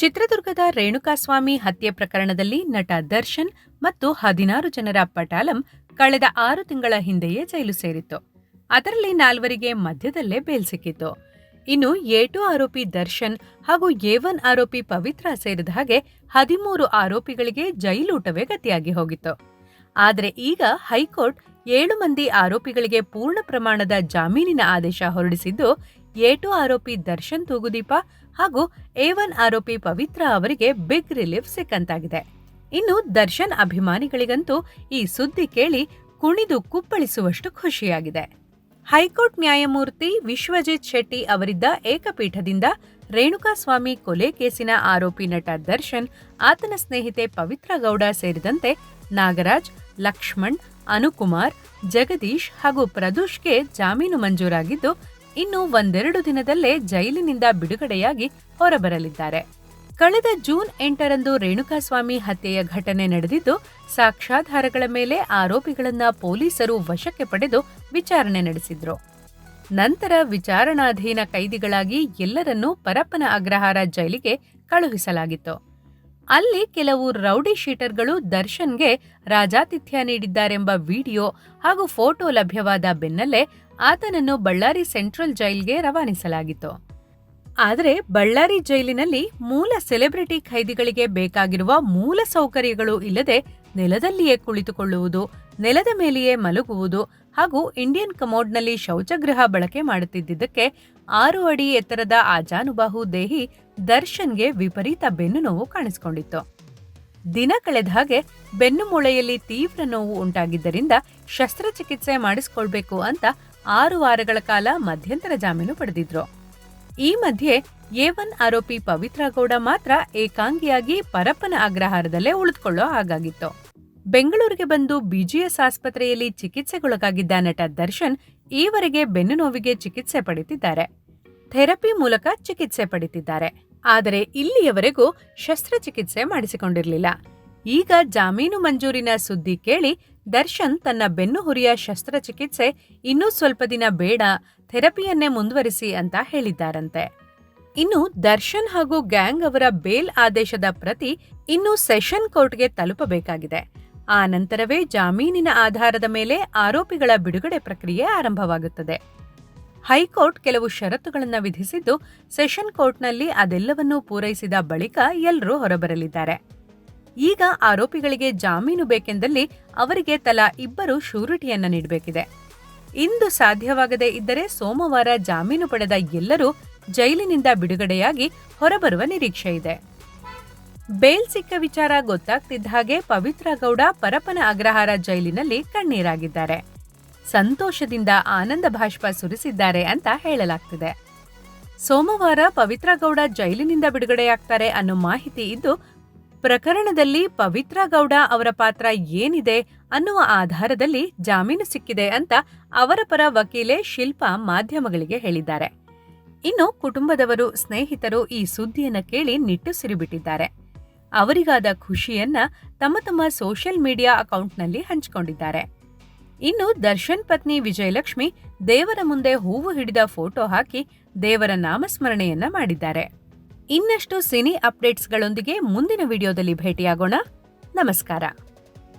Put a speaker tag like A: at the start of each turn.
A: ಚಿತ್ರದುರ್ಗದ ರೇಣುಕಾಸ್ವಾಮಿ ಹತ್ಯೆ ಪ್ರಕರಣದಲ್ಲಿ ನಟ ದರ್ಶನ್ ಮತ್ತು ಹದಿನಾರು ಜನರ ಪಟಾಲಂ ಕಳೆದ ಆರು ತಿಂಗಳ ಹಿಂದೆಯೇ ಜೈಲು ಸೇರಿತ್ತು ಅದರಲ್ಲಿ ನಾಲ್ವರಿಗೆ ಮಧ್ಯದಲ್ಲೇ ಬೇಲ್ ಸಿಕ್ಕಿತ್ತು ಇನ್ನು ಏಟು ಆರೋಪಿ ದರ್ಶನ್ ಹಾಗೂ ಏವನ್ ಆರೋಪಿ ಪವಿತ್ರ ಸೇರಿದ ಹಾಗೆ ಹದಿಮೂರು ಆರೋಪಿಗಳಿಗೆ ಜೈಲೂಟವೇ ಗತಿಯಾಗಿ ಹೋಗಿತ್ತು ಆದರೆ ಈಗ ಹೈಕೋರ್ಟ್ ಏಳು ಮಂದಿ ಆರೋಪಿಗಳಿಗೆ ಪೂರ್ಣ ಪ್ರಮಾಣದ ಜಾಮೀನಿನ ಆದೇಶ ಹೊರಡಿಸಿದ್ದು ಏಟು ಆರೋಪಿ ದರ್ಶನ್ ತೂಗುದೀಪ ಹಾಗೂ ಎ ಆರೋಪಿ ಪವಿತ್ರ ಅವರಿಗೆ ಬಿಗ್ ರಿಲೀಫ್ ಸಿಕ್ಕಂತಾಗಿದೆ ಇನ್ನು ದರ್ಶನ್ ಅಭಿಮಾನಿಗಳಿಗಂತೂ ಈ ಸುದ್ದಿ ಕೇಳಿ ಕುಣಿದು ಕುಪ್ಪಳಿಸುವಷ್ಟು ಖುಷಿಯಾಗಿದೆ ಹೈಕೋರ್ಟ್ ನ್ಯಾಯಮೂರ್ತಿ ವಿಶ್ವಜಿತ್ ಶೆಟ್ಟಿ ಅವರಿದ್ದ ಏಕಪೀಠದಿಂದ ರೇಣುಕಾಸ್ವಾಮಿ ಕೊಲೆ ಕೇಸಿನ ಆರೋಪಿ ನಟ ದರ್ಶನ್ ಆತನ ಸ್ನೇಹಿತೆ ಪವಿತ್ರ ಗೌಡ ಸೇರಿದಂತೆ ನಾಗರಾಜ್ ಲಕ್ಷ್ಮಣ್ ಅನುಕುಮಾರ್ ಜಗದೀಶ್ ಹಾಗೂ ಪ್ರದೋಷ್ಗೆ ಜಾಮೀನು ಮಂಜೂರಾಗಿದ್ದು ಇನ್ನು ಒಂದೆರಡು ದಿನದಲ್ಲೇ ಜೈಲಿನಿಂದ ಬಿಡುಗಡೆಯಾಗಿ ಹೊರಬರಲಿದ್ದಾರೆ ಕಳೆದ ಜೂನ್ ಎಂಟರಂದು ರೇಣುಕಾಸ್ವಾಮಿ ಹತ್ಯೆಯ ಘಟನೆ ನಡೆದಿದ್ದು ಸಾಕ್ಷ್ಯಾಧಾರಗಳ ಮೇಲೆ ಆರೋಪಿಗಳನ್ನ ಪೊಲೀಸರು ವಶಕ್ಕೆ ಪಡೆದು ವಿಚಾರಣೆ ನಡೆಸಿದ್ರು ನಂತರ ವಿಚಾರಣಾಧೀನ ಕೈದಿಗಳಾಗಿ ಎಲ್ಲರನ್ನೂ ಪರಪ್ಪನ ಅಗ್ರಹಾರ ಜೈಲಿಗೆ ಕಳುಹಿಸಲಾಗಿತ್ತು ಅಲ್ಲಿ ಕೆಲವು ರೌಡಿ ಶೀಟರ್ಗಳು ದರ್ಶನ್ಗೆ ರಾಜಾತಿಥ್ಯ ನೀಡಿದ್ದಾರೆಂಬ ವಿಡಿಯೋ ಹಾಗೂ ಫೋಟೋ ಲಭ್ಯವಾದ ಬೆನ್ನಲ್ಲೇ ಆತನನ್ನು ಬಳ್ಳಾರಿ ಸೆಂಟ್ರಲ್ ಜೈಲ್ಗೆ ರವಾನಿಸಲಾಗಿತ್ತು ಆದರೆ ಬಳ್ಳಾರಿ ಜೈಲಿನಲ್ಲಿ ಮೂಲ ಸೆಲೆಬ್ರಿಟಿ ಖೈದಿಗಳಿಗೆ ಬೇಕಾಗಿರುವ ಮೂಲ ಸೌಕರ್ಯಗಳು ಇಲ್ಲದೆ ನೆಲದಲ್ಲಿಯೇ ಕುಳಿತುಕೊಳ್ಳುವುದು ನೆಲದ ಮೇಲೆಯೇ ಮಲಗುವುದು ಹಾಗೂ ಇಂಡಿಯನ್ ಕಮೋಡ್ನಲ್ಲಿ ಶೌಚಗೃಹ ಬಳಕೆ ಮಾಡುತ್ತಿದ್ದಕ್ಕೆ ಆರು ಅಡಿ ಎತ್ತರದ ಆ ಜಾನುಬಾಹು ದೇಹಿ ದರ್ಶನ್ಗೆ ವಿಪರೀತ ಬೆನ್ನು ನೋವು ಕಾಣಿಸಿಕೊಂಡಿತ್ತು ದಿನ ಕಳೆದ ಹಾಗೆ ಬೆನ್ನು ಮೂಳೆಯಲ್ಲಿ ತೀವ್ರ ನೋವು ಉಂಟಾಗಿದ್ದರಿಂದ ಶಸ್ತ್ರಚಿಕಿತ್ಸೆ ಮಾಡಿಸಿಕೊಳ್ಬೇಕು ಅಂತ ಆರು ವಾರಗಳ ಕಾಲ ಮಧ್ಯಂತರ ಜಾಮೀನು ಪಡೆದಿದ್ರು ಈ ಮಧ್ಯೆ ಒನ್ ಆರೋಪಿ ಪವಿತ್ರ ಗೌಡ ಮಾತ್ರ ಏಕಾಂಗಿಯಾಗಿ ಪರಪ್ಪನ ಅಗ್ರಹಾರದಲ್ಲೇ ಉಳಿದುಕೊಳ್ಳೋ ಹಾಗಾಗಿತ್ತು ಬೆಂಗಳೂರಿಗೆ ಬಂದು ಬಿಜಿಎಸ್ ಆಸ್ಪತ್ರೆಯಲ್ಲಿ ಚಿಕಿತ್ಸೆಗೊಳಗಾಗಿದ್ದ ನಟ ದರ್ಶನ್ ಈವರೆಗೆ ಬೆನ್ನು ನೋವಿಗೆ ಚಿಕಿತ್ಸೆ ಪಡೆಯುತ್ತಿದ್ದಾರೆ ಥೆರಪಿ ಮೂಲಕ ಚಿಕಿತ್ಸೆ ಪಡೆಯುತ್ತಿದ್ದಾರೆ ಆದರೆ ಇಲ್ಲಿಯವರೆಗೂ ಶಸ್ತ್ರಚಿಕಿತ್ಸೆ ಮಾಡಿಸಿಕೊಂಡಿರಲಿಲ್ಲ ಈಗ ಜಾಮೀನು ಮಂಜೂರಿನ ಸುದ್ದಿ ಕೇಳಿ ದರ್ಶನ್ ತನ್ನ ಬೆನ್ನುಹುರಿಯ ಶಸ್ತ್ರಚಿಕಿತ್ಸೆ ಇನ್ನೂ ಸ್ವಲ್ಪ ದಿನ ಬೇಡ ಥೆರಪಿಯನ್ನೇ ಮುಂದುವರಿಸಿ ಅಂತ ಹೇಳಿದ್ದಾರಂತೆ ಇನ್ನು ದರ್ಶನ್ ಹಾಗೂ ಗ್ಯಾಂಗ್ ಅವರ ಬೇಲ್ ಆದೇಶದ ಪ್ರತಿ ಇನ್ನೂ ಸೆಷನ್ ಕೋರ್ಟ್ಗೆ ತಲುಪಬೇಕಾಗಿದೆ ಆ ನಂತರವೇ ಜಾಮೀನಿನ ಆಧಾರದ ಮೇಲೆ ಆರೋಪಿಗಳ ಬಿಡುಗಡೆ ಪ್ರಕ್ರಿಯೆ ಆರಂಭವಾಗುತ್ತದೆ ಹೈಕೋರ್ಟ್ ಕೆಲವು ಷರತ್ತುಗಳನ್ನು ವಿಧಿಸಿದ್ದು ಸೆಷನ್ ಕೋರ್ಟ್ನಲ್ಲಿ ಅದೆಲ್ಲವನ್ನೂ ಪೂರೈಸಿದ ಬಳಿಕ ಎಲ್ಲರೂ ಹೊರಬರಲಿದ್ದಾರೆ ಈಗ ಆರೋಪಿಗಳಿಗೆ ಜಾಮೀನು ಬೇಕೆಂದಲ್ಲಿ ಅವರಿಗೆ ತಲಾ ಇಬ್ಬರು ಶ್ಯೂರಿಟಿಯನ್ನ ನೀಡಬೇಕಿದೆ ಇಂದು ಸಾಧ್ಯವಾಗದೇ ಇದ್ದರೆ ಸೋಮವಾರ ಜಾಮೀನು ಪಡೆದ ಎಲ್ಲರೂ ಜೈಲಿನಿಂದ ಬಿಡುಗಡೆಯಾಗಿ ಹೊರಬರುವ ನಿರೀಕ್ಷೆ ಇದೆ ಬೇಲ್ ಸಿಕ್ಕ ವಿಚಾರ ಗೊತ್ತಾಗ್ತಿದ್ದ ಹಾಗೆ ಪವಿತ್ರ ಗೌಡ ಪರಪನ ಅಗ್ರಹಾರ ಜೈಲಿನಲ್ಲಿ ಕಣ್ಣೀರಾಗಿದ್ದಾರೆ ಸಂತೋಷದಿಂದ ಆನಂದ ಭಾಷ್ಪ ಸುರಿಸಿದ್ದಾರೆ ಅಂತ ಹೇಳಲಾಗ್ತಿದೆ ಸೋಮವಾರ ಪವಿತ್ರಗೌಡ ಜೈಲಿನಿಂದ ಬಿಡುಗಡೆಯಾಗ್ತಾರೆ ಅನ್ನೋ ಮಾಹಿತಿ ಇದ್ದು ಪ್ರಕರಣದಲ್ಲಿ ಪವಿತ್ರ ಗೌಡ ಅವರ ಪಾತ್ರ ಏನಿದೆ ಅನ್ನುವ ಆಧಾರದಲ್ಲಿ ಜಾಮೀನು ಸಿಕ್ಕಿದೆ ಅಂತ ಅವರ ಪರ ವಕೀಲೆ ಶಿಲ್ಪಾ ಮಾಧ್ಯಮಗಳಿಗೆ ಹೇಳಿದ್ದಾರೆ ಇನ್ನು ಕುಟುಂಬದವರು ಸ್ನೇಹಿತರು ಈ ಸುದ್ದಿಯನ್ನು ಕೇಳಿ ನಿಟ್ಟುಸಿರಿಬಿಟ್ಟಿದ್ದಾರೆ ಅವರಿಗಾದ ಖುಷಿಯನ್ನ ತಮ್ಮ ತಮ್ಮ ಸೋಷಿಯಲ್ ಮೀಡಿಯಾ ಅಕೌಂಟ್ನಲ್ಲಿ ಹಂಚಿಕೊಂಡಿದ್ದಾರೆ ಇನ್ನು ದರ್ಶನ್ ಪತ್ನಿ ವಿಜಯಲಕ್ಷ್ಮಿ ದೇವರ ಮುಂದೆ ಹೂವು ಹಿಡಿದ ಫೋಟೋ ಹಾಕಿ ದೇವರ ನಾಮಸ್ಮರಣೆಯನ್ನ ಮಾಡಿದ್ದಾರೆ ಇನ್ನಷ್ಟು ಸಿನಿ ಅಪ್ಡೇಟ್ಸ್ಗಳೊಂದಿಗೆ ಮುಂದಿನ ವಿಡಿಯೋದಲ್ಲಿ ಭೇಟಿಯಾಗೋಣ ನಮಸ್ಕಾರ